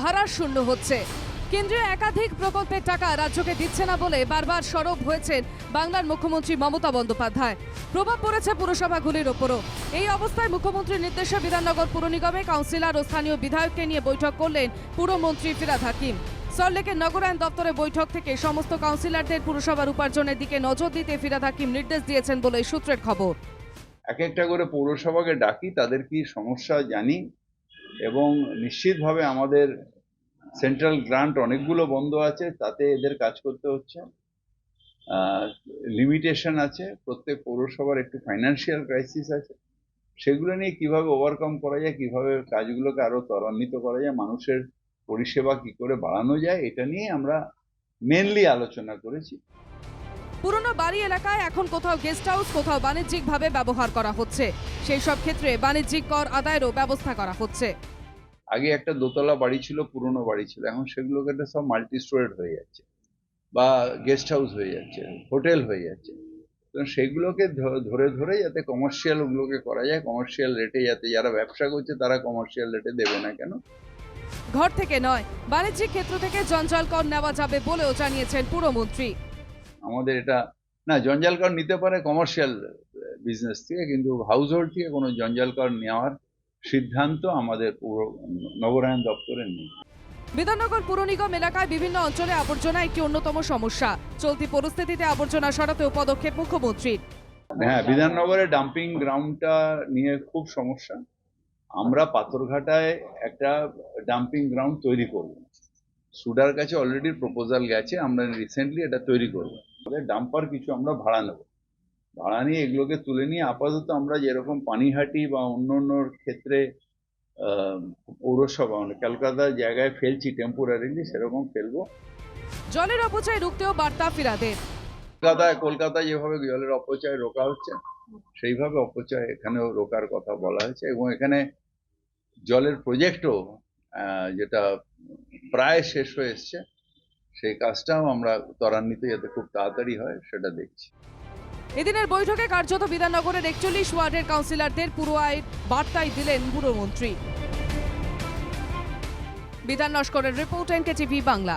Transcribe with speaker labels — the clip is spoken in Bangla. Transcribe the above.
Speaker 1: ভাড়ার শূন্য হচ্ছে। কেন্দ্রীয় একাধিক প্রকল্পের টাকা রাজ্যকে দিচ্ছে না বলে বারবার সরব হয়েছেন বাংলার মুখ্যমন্ত্রী মমতা বন্দ্যোপাধ্যায়। প্রভাব পড়েছে পুরসভাগুলির ওপরও। এই অবস্থায় মুখ্যমন্ত্রীর নির্দেশে বিধাননগর পুর নিগমে কাউন্সিলর ও স্থানীয় বিধায়ককে নিয়ে বৈঠক করলেন পুরমন্ত্রী ফিরাদ হাকিম। সল্টলেকের নগরায়ণ দপ্তরে বৈঠক থেকে সমস্ত কাউন্সিলরদের পুরসভার উপার্জনের দিকে নজর দিতে ফিরাদ হাকিম নির্দেশ দিয়েছেন বলে সূত্রের খবর।
Speaker 2: এক একটা করে পৌরসভাকে ডাকি, তাদের কি সমস্যা জানি এবং নিশ্চিতভাবে আমাদের সেন্ট্রাল গ্রান্ট অনেকগুলো বন্ধ আছে, তাতে এদের কাজ করতে হচ্ছে। লিমিটেশন আছে, প্রত্যেক পৌরসভার একটু ফাইন্যান্সিয়াল ক্রাইসিস আছে। সেগুলো নিয়ে কীভাবে ওভারকাম করা যায়, কীভাবে কাজগুলোকে আরও ত্বরান্বিত করা যায়, মানুষের পরিষেবা কি করে বাড়ানো যায়, এটা নিয়ে আমরা মেনলি আলোচনা করেছি।
Speaker 1: পুরনো বাড়ি এলাকায় এখন কোথাও গেস্ট হাউস কোথাও বাণিজ্যিকভাবে ব্যবহার করা হচ্ছে। সেই সব ক্ষেত্রে বাণিজ্যিক কর আদায়েরও ব্যবস্থা করা হচ্ছে।
Speaker 2: আগে একটা দোতলা বাড়ি ছিল পুরনো বাড়ি ছিল। এখন সেগুলোকে সব মাল্টি স্টোরেড হয়ে যাচ্ছে বা গেস্ট হাউস হয়ে যাচ্ছে হোটেল হয়ে যাচ্ছে। তো সেগুলোকে ধরে ধরে যাতে কমার্শিয়াল ওগুলোকে করা যায় কমার্শিয়াল রেটে যাতে যারা ব্যবসা করছে তারা কমার্শিয়াল রেটে দেবে না কেন?
Speaker 1: ঘর থেকে নয় বাণিজ্যিক ক্ষেত্র থেকে জঞ্জাল কর নেওয়া যাবে বলেও জানিয়েছেন পুরমন্ত্রী।
Speaker 2: আমাদের এটা না জঞ্জাল কর নিতে পারে কমার্শিয়াল বিজনেস থেকে কিন্তু হাউস হোল্ড থেকে কোনো জঞ্জাল কর নেওয়ার সিদ্ধান্ত আমাদের পুরো নগরায়ণ দপ্তরের নেই।
Speaker 1: বিধাননগর পুর নিগম এলাকায় বিভিন্ন অঞ্চলে আবর্জনা একটি অন্যতম সমস্যা। চলতি পরিস্থিতিতে আবর্জনা সরাতেও পদক্ষেপ মুখ্যমন্ত্রীর।
Speaker 2: হ্যাঁ বিধাননগরে ডাম্পিং গ্রাউন্ডটা নিয়ে খুব সমস্যা। আমরা পাথরঘাটায় একটা ডাম্পিং গ্রাউন্ড তৈরি করব সুডার কাছে অলরেডি প্রপোজাল গেছে আমরা রিসেন্টলি এটা তৈরি করব। ডাম্পার কিছু আমরা ভাড়া নেব। ভাড়া নিয়ে এগুলোকে তুলে নিয়ে আপাতত আমরা যেরকম পানিহাটি বা অন্য অন্য ক্ষেত্রে পৌরসভা মানে কলকাতার জায়গায় ফেলছি টেম্পোরারিলি সেরকম ফেলব।
Speaker 1: জলের অপচয় রুখতেও বার্তা ফিরাদের
Speaker 2: কলকাতায় কলকাতায় যেভাবে জলের অপচয় রোকা হচ্ছে সেইভাবে অপচয় এখানেও রোকার কথা বলা হয়েছে এবং এখানে জলের প্রজেক্টও যেটা প্রায় শেষ হয়ে এসছে, সেই কাজটাও আমরা ত্বরান্বিত যাতে খুব তাড়াতাড়ি হয়, সেটা দেখছি।
Speaker 1: এদিনের বৈঠকে কার্যত বিধাননগরের একচল্লিশ ওয়ার্ডের কাউন্সিলরদের পুরো আয়ের বার্তায় দিলেন পুরমন্ত্রী বিধান নস্করের রিপোর্ট এনকে টিভি বাংলা।